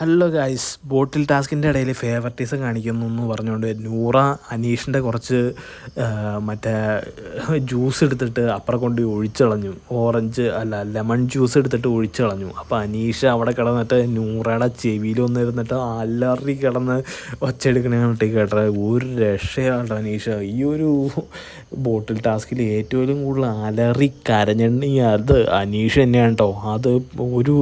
Hello guys ബോട്ടിൽ ടാസ്കിന്റെ ഇടയിൽ favouritism കാണിക്കുന്നു എന്ന് പറഞ്ഞുകൊണ്ട് നൂറ അനീഷിന്റെ കുറച്ച് മറ്റേ ജ്യൂസ് എടുത്തിട്ട് അപ്പുറം കൊണ്ട് ഒഴിച്ചളഞ്ഞു. ഓറഞ്ച് അല്ല ലെമൺ ജ്യൂസ് എടുത്തിട്ട് ഒഴിച്ചളഞ്ഞു. അപ്പോൾ അനീഷ് അവിടെ കിടന്നിട്ട് നൂറയുടെ ചെവിയിൽ വന്നിരുന്നിട്ട് അലറി കിടന്ന് ഒച്ചയെടുക്കണേട്ട് കേട്ടത്. ഒരു രക്ഷയാണ് അനീഷ. ഈ ഒരു ബോട്ടിൽ ടാസ്കിൽ ഏറ്റവും കൂടുതൽ അലറി കരഞ്ഞെണ്ണി അത് അനീഷ് തന്നെയാണ് കേട്ടോ അത് ഒരു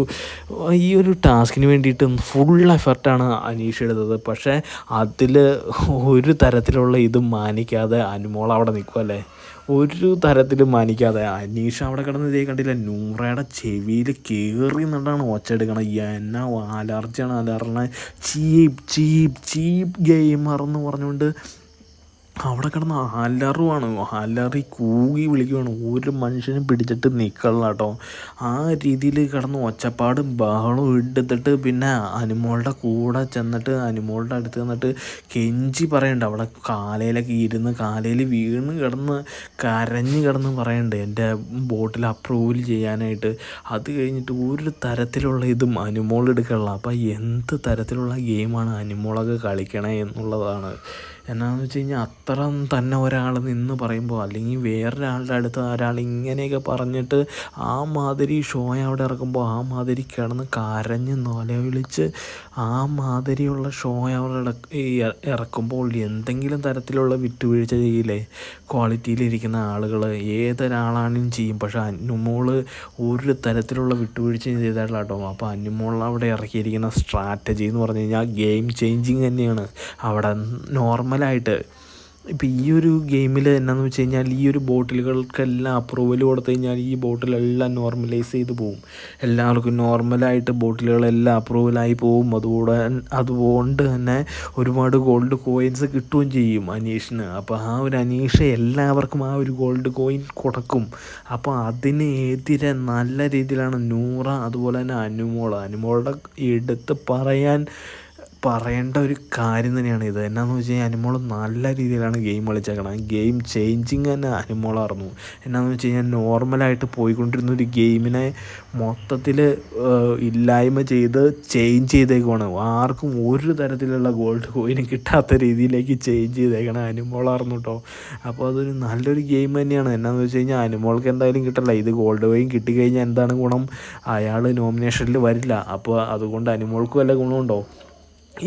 ഈ ഒരു ടാസ്കിന് വേണ്ടിയിട്ട് ഫുൾ എഫർട്ടാണ് അനീഷ് എടുത്തത് പക്ഷേ അതിൽ ഒരു തരത്തിലുള്ള ഇതും മാനിക്കാതെ അനുമോൾ അവിടെ നിൽക്കുമല്ലേ ഒരു തരത്തിലും മാനിക്കാതെ അനീഷ് അവിടെ കിടന്ന് ഇതേ കണ്ടില്ല നൂറയുടെ ചെവിയിൽ കയറി നിന്നാണ് ഒച്ചെടുക്കണം എന്നാ അലർജിയാണ് അലർണ. ചീപ്പ് ചീപ്പ് ചീപ്പ് ഗെയിമർ എന്ന് പറഞ്ഞുകൊണ്ട് അവിടെ കിടന്ന് അലറുവാണ്. അലറി കൂകി വിളിക്കുവാണ്. ഒരു മനുഷ്യനും പിടിച്ചിട്ട് നിൽക്കണില്ല കേട്ടോ. ആ രീതിയിൽ കിടന്ന് ഒച്ചപ്പാടും ബഹളവും എടുത്തിട്ട് പിന്നെ അനുമോളുടെ കൂടെ ചെന്നിട്ട് അനുമോളുടെ അടുത്ത് ചെന്നിട്ട് കെഞ്ചി പറയണ്ട. അവിടെ കാലയിലൊക്കെ ഇരുന്ന് കാലയിൽ വീണ് കിടന്ന് കരഞ്ഞ് കിടന്ന് പറയണ്ട. എന്റെ ബോട്ടിൽ അപ്രൂവൽ ചെയ്യാനായിട്ട്. അത് കഴിഞ്ഞിട്ട് ഒരു തരത്തിലുള്ള ഇതും അനുമോൾ എടുക്കണില്ല. അപ്പം എന്ത് തരത്തിലുള്ള ഗെയിമാണ് അനുമോളൊക്കെ കളിക്കണേ എന്നുള്ളതാണ്. എന്നാന്ന് വെച്ച് കഴിഞ്ഞാൽ അത്ര തന്നെ ഒരാൾ നിന്ന് പറയുമ്പോൾ അല്ലെങ്കിൽ വേറൊരാളുടെ അടുത്ത് ഒരാൾ ഇങ്ങനെയൊക്കെ പറഞ്ഞിട്ട് ആ മാതിരി ഷോ അവിടെ ഇറക്കുമ്പോൾ ആ മാതിരി കിടന്ന് കരഞ്ഞ് നിലവിളിച്ച് ആ മാതിരിയുള്ള ഷോ അവിടെ ഇറക്കുമ്പോൾ എന്തെങ്കിലും തരത്തിലുള്ള വിട്ടുവീഴ്ച ചെയ്യില്ലേ? ക്വാളിറ്റിയിലിരിക്കുന്ന ആളുകൾ ഏതൊരാളാണെങ്കിലും ചെയ്യും. പക്ഷെ അന്നുമോൾ ഒരു തരത്തിലുള്ള വിട്ടുവീഴ്ചയും ചെയ്തിട്ടില്ല കേട്ടോ. അപ്പോൾ അനുമോൾ അവിടെ ഇറക്കിയിരിക്കുന്ന സ്ട്രാറ്റജി എന്ന് പറഞ്ഞു കഴിഞ്ഞാൽ ഗെയിം ചേഞ്ചിങ് തന്നെയാണ്. അവിടെ നോർമലായിട്ട് ഇപ്പോൾ ഈ ഒരു ഗെയിമിൽ എന്നാന്ന് വെച്ച് കഴിഞ്ഞാൽ ഈ ഒരു ബോട്ടിലുകൾക്കെല്ലാം അപ്രൂവൽ കൊടുത്തു കഴിഞ്ഞാൽ ഈ ബോട്ടിലെല്ലാം നോർമലൈസ് ചെയ്ത് പോകും എല്ലാവർക്കും നോർമലായിട്ട് ബോട്ടിലുകളെല്ലാം അപ്രൂവലായി പോകും അതുകൂടെ അതുകൊണ്ട് തന്നെ ഒരുപാട് ഗോൾഡ് കോയിൻസ് കിട്ടുകയും ചെയ്യും അനീഷിന്. അപ്പോൾ ആ ഒരു അനീഷ് എല്ലാവർക്കും ആ ഒരു ഗോൾഡ് കോയിൻ കൊടുക്കും. അപ്പോൾ അതിന് എതിരെ നല്ല രീതിയിലാണ് നൂറ അതുപോലെ തന്നെ അനുമോൾ അനുമോളുടെ എടുത്ത് പറയാൻ പറയേണ്ട ഒരു കാര്യം തന്നെയാണ് ഇത്. എന്നാന്ന് വെച്ച് കഴിഞ്ഞാൽ അനിമോൾ നല്ല രീതിയിലാണ് ഗെയിം കളിച്ചേക്കണം. ഗെയിം ചേഞ്ചിങ് തന്നെ അനുമോളായിരുന്നു. എന്നാന്ന് വെച്ച് കഴിഞ്ഞാൽ നോർമലായിട്ട് പോയിക്കൊണ്ടിരുന്ന ഒരു ഗെയിമിനെ മൊത്തത്തിൽ ഇല്ലായ്മ ചെയ്ത് ചേഞ്ച് ചെയ്തേക്കുവാണ്. ആർക്കും ഒരു തരത്തിലുള്ള ഗോൾഡ് കോയിന് കിട്ടാത്ത രീതിയിലേക്ക് ചേഞ്ച് ചെയ്തേക്കണം അനുമോളായിരുന്നു കേട്ടോ അപ്പോൾ അതൊരു നല്ലൊരു ഗെയിം തന്നെയാണ്. എന്നാന്ന് വെച്ച് കഴിഞ്ഞാൽ അനുമോൾക്ക് എന്തായാലും കിട്ടില്ല ഇത് ഗോൾഡ് കോയിൻ കിട്ടിക്കഴിഞ്ഞാൽ എന്താണ് ഗുണം? അയാൾ നോമിനേഷനിൽ വരില്ല. അപ്പോൾ അതുകൊണ്ട് അനിമോൾക്ക് വല്ല ഗുണമുണ്ടോ?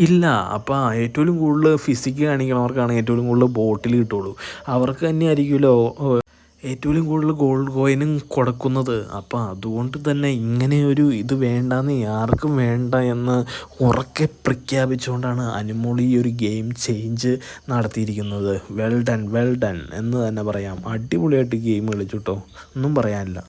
ഇല്ല അപ്പോൾ ഏറ്റവും കൂടുതൽ ഫിസിക്ക് കാണിക്കണവർക്കാണ് ഏറ്റവും കൂടുതൽ ബോട്ടിൽ കിട്ടുള്ളൂ. അവർക്ക് തന്നെ ആയിരിക്കുമല്ലോ ഏറ്റവും കൂടുതൽ ഗോൾഡ് കോയിനും കൊടുക്കുന്നത്. അപ്പോൾ അതുകൊണ്ട് തന്നെ ഇങ്ങനെ ഒരു ഇത് വേണ്ടെന്ന് ആർക്കും വേണ്ട എന്ന് ഉറക്കെ പ്രഖ്യാപിച്ചുകൊണ്ടാണ് അനുമോൾ ഈ ഒരു ഗെയിം ചേഞ്ച് നടത്തിയിരിക്കുന്നത്. വെൽ ഡൺ വെൽ ഡൺ എന്ന് തന്നെ പറയാം. അടിപൊളിയായിട്ട് ഗെയിം കളിച്ചു കേട്ടോ ഒന്നും പറയാനില്ല.